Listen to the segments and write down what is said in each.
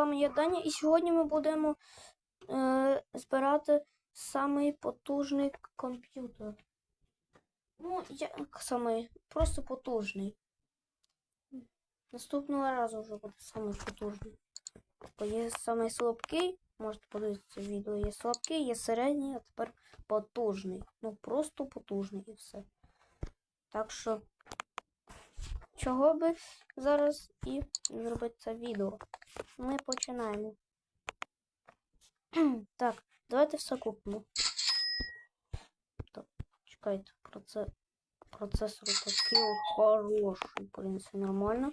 вами я Даня, і сьогодні ми будемо е, збирати самий потужний комп'ютер. Ну, як самий, просто потужний. Наступного разу вже буде самий потужний. Бо є самий слабкий, можете подивитися відео, є слабкий, є середній, а тепер потужний. Ну, просто потужний і все. Так що, чого би зараз і зробити це відео. Ми починаємо. так, давайте все купимо. Так, чекайте, проце... процесор такий хороший, в принципі, нормально.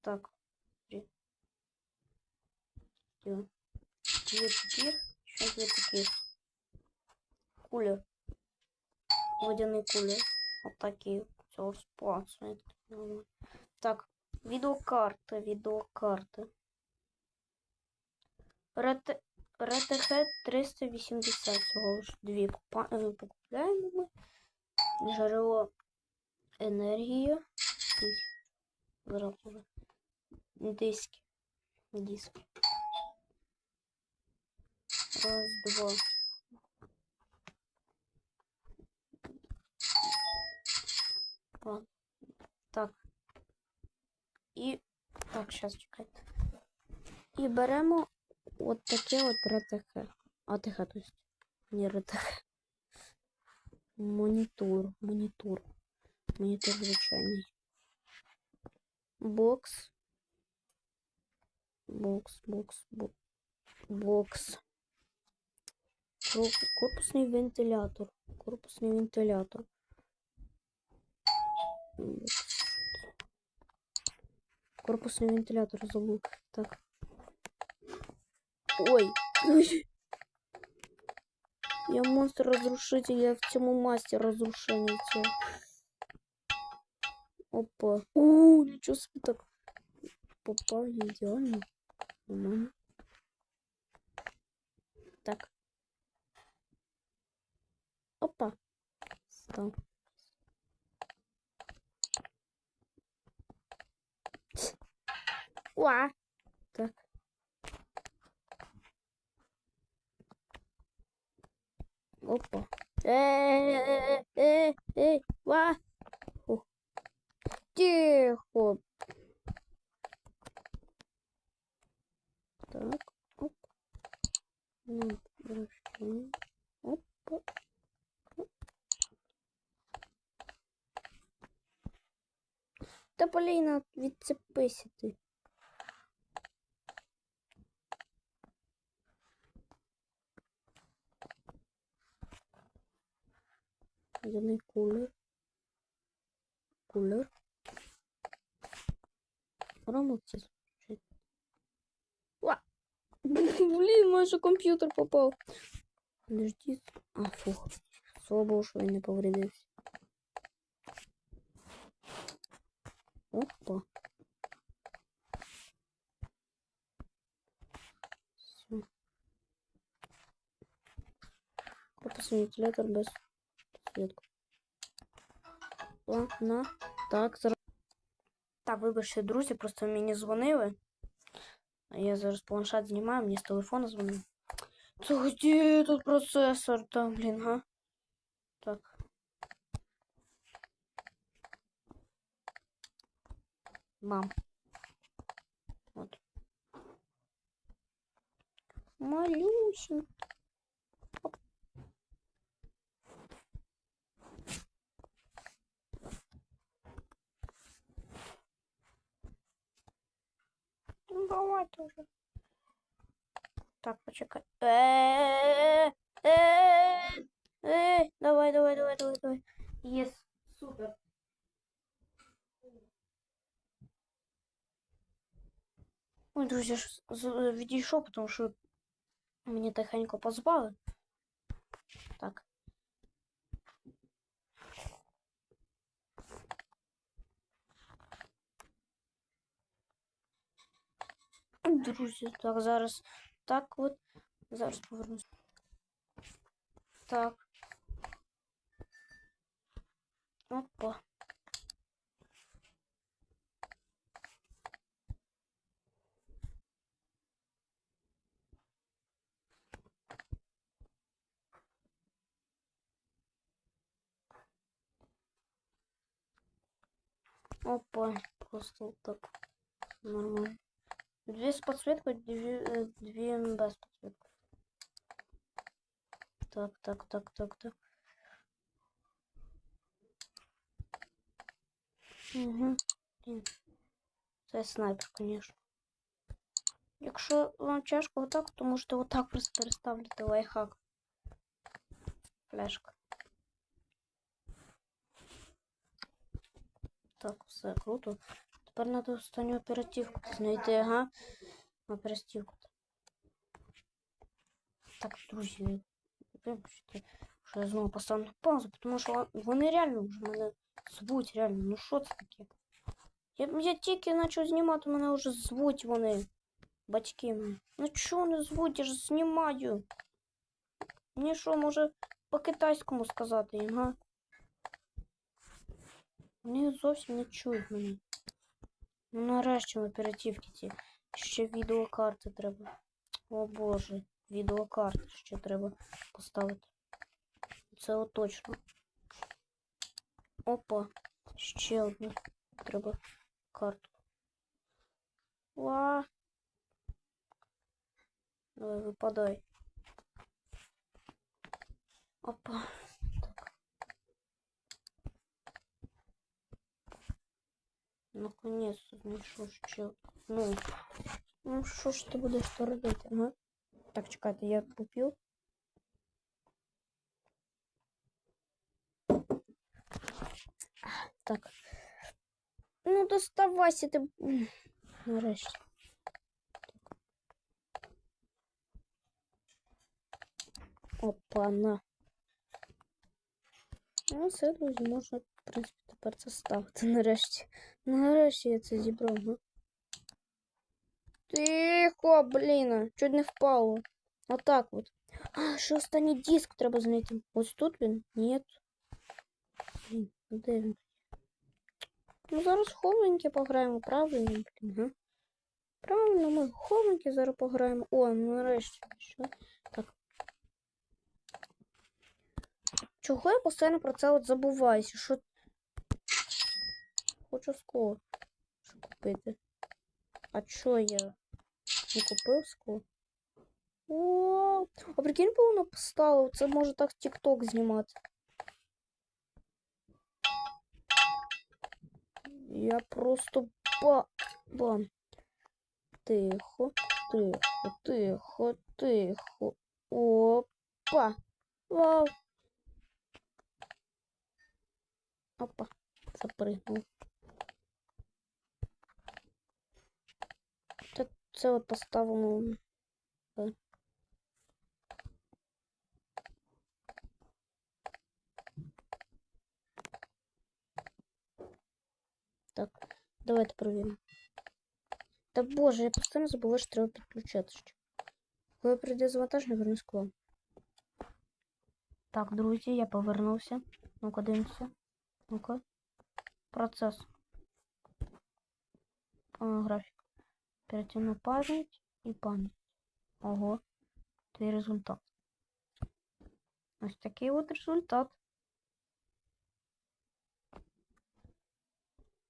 Так. Дві. Таких, ще дві таких. Кулер. Водяний кулер. Отакий. Все розплачує. Так, відеокарти, відеокарти. РТ, РТХ 380 всього лиш дві е, покупляємо ми. Джерело уже. Диски. Диски. Раз, два. Ладно. Так. І. Так, зараз чекайте. І беремо от таке от РТХ. АТХ, то есть. Не РТХ. Монітор. Монітор. Монітор звичайний. Бокс. Бокс, бокс, бокс. Бокс. Корпусний вентилятор. Корпусний вентилятор. Бокс. Корпусний вентилятор забув. Так. Ой. Ой. Я монстр разрушитель, я в цьому мастер разрушення цього. Опа. У, нічого собі так попав я ідеально. Нормально. Так. Опа. Став. Уа. Так. Опа. Э, э, э, ва. О. Тихо. Так, оп. Ну, хорошо. Опа. Та Поліна, відцепися ти. Водяний кулер. Кулер. Ромовці звучить. Ва! Блін, майже комп'ютер попав. Подожди. А, фух. Слава Богу, що він не повредився. Опа. Все. Корпусний вентилятор без світку. Ладно. Так, зараз. Так, вибачте, друзі, просто мені дзвонили. Я зараз планшет знімаю, мені з телефона дзвонили. Це где тут процесор там, блін, га? Так. Мам. Вот. Малюсенький. тоже. Так, почекай. Э, э, э, Давай, давай, давай, давай, давай. Єс, супер. Ой, друзі, я ж з- відійшов, тому що мені тихенько позвали. Так. Друзья, так, зараз так вот, Зараз повернусь. Так. Опа. Опа, просто так нормально. Две с подсветкой, две, э, две без подсветки. Так, так, так, так, так. Угу. Це снайпер, конечно. Якщо вам тяжко отак, то можете отак просто переставити лайфхак. Флешка. Так, все круто. Тепер треба останню оперативку знайти, ага. Оперативку. Так, друзі, вибачте, що я знову поставлю паузу, тому що вони реально вже мене звуть, реально. Ну що це таке? Я, я тільки почав знімати, мене вже звуть вони. Батьки мої. Ну чого не звуть, я ж знімаю. Мені що, може по-китайському сказати їм, га? Вони зовсім не чують мене. Ну нарешті оперативки ці. Ще відеокарти треба. О боже, відеокарти ще треба поставити. Це от точно. Опа, ще одну треба карту. Ва. Давай, випадай. Опа. Наконец-то знайшов ще. Ну. Ну що ж ти будеш то робити, ага? Так, чекайте, я купив. Так. Ну, доставайся ти. М, Нарешті. Опа, на. Ну, все, друзі, можна, в принципі, тепер це ставити нарешті. Нарешті я це зібрав, ну. Тихо, блін, чуть не впало. Отак от. А, ще останній диск треба знайти. Ось тут він? Ні. Блін, де він? Ну, зараз хованки пограємо, правильно, блін, га? Правильно, ми хованки зараз пограємо. О, ну нарешті. Що? Так. Чого я постійно про це от забуваюся? Що. Хочу скло. Що купити? А чо я не купив скло? О, а прикинь, би воно поставив. Це може так TikTok знімати. Я просто ба... Бам. Тихо, тихо, тихо, тихо. Опа. Вау. Опа. Запрыгнув. Це, це от поставимо. Е. Так, давайте провіримо. Та боже, я постійно забула, що треба підключати ще. Коли прийде завантаження, вернусь к вам. Так, друзі, я повернувся. Ну-ка, дивимося. Ну-ка. Процесс. А, графік. Оперативна пам'ять і пам'ять. Ого. Твій результат. Ось такий от результат.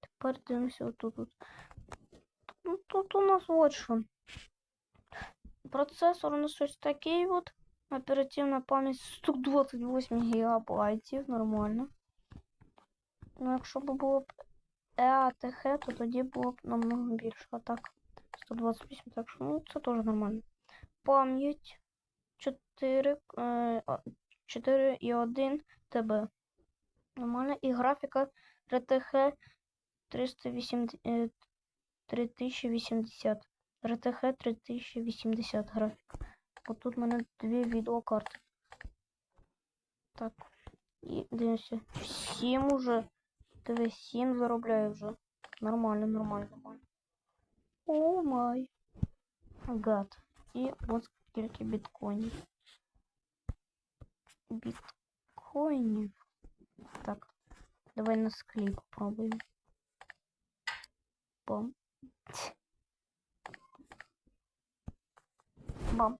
Тепер дивимося отут. -от. Ну, тут у нас вот що. Процесор у нас ось такий от. Оперативна пам'ять 128 гігабайтів. Нормально. Ну, якщо б було б EATH, то тоді було б намного більше. А так, 128, так що ну, це теж нормально. Пам'ять 4, е, 4 і 1 ТБ. Нормально. RTX 380, е, 3080. RTX 3080 графік. От тут в мене дві відеокарти. Так. І дивимося. 7 уже. Диви, 7 заробляю вже. Нормально, нормально, нормально. О май. Гад. І от скільки біткоїнів. Біткоїнів. Так. Давай на склі попробуємо. Бам. Бам.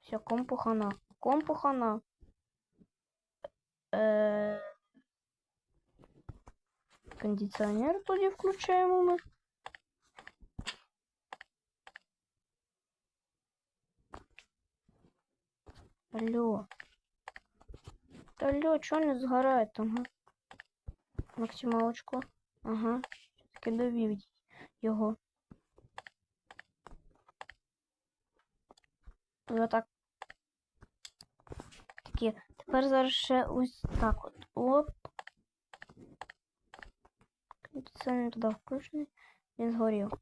Все, компу хана. Компу хана. Е... кондиціонер тоді включаємо ми. Алло. Алло, чого не згорає там. Максималочку. Ага. Таки довів його. Отак. Такі. Тепер зараз ще ось так от. Оп. Це не туди включений. Він згорів.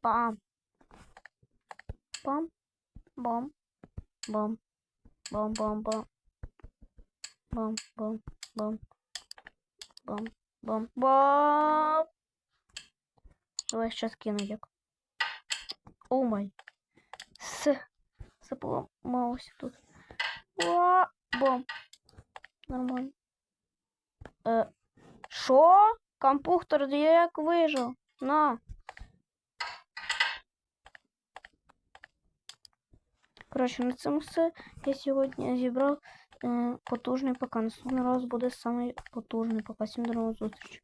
Пам. Пам. Бам. Бам. Бам, бам, бам. Бам, бам, бам. Бам, бам, бам. Давай сейчас кину як. О май. С. Заполомався тут. О, бам. Нормально. Е, що? Компухтер, як вижив? На. Коротше, на цьому все. Я сьогодні зібрав е, потужний ПК. Наступний раз буде самий потужний ПК. Всім до нової зустрічі.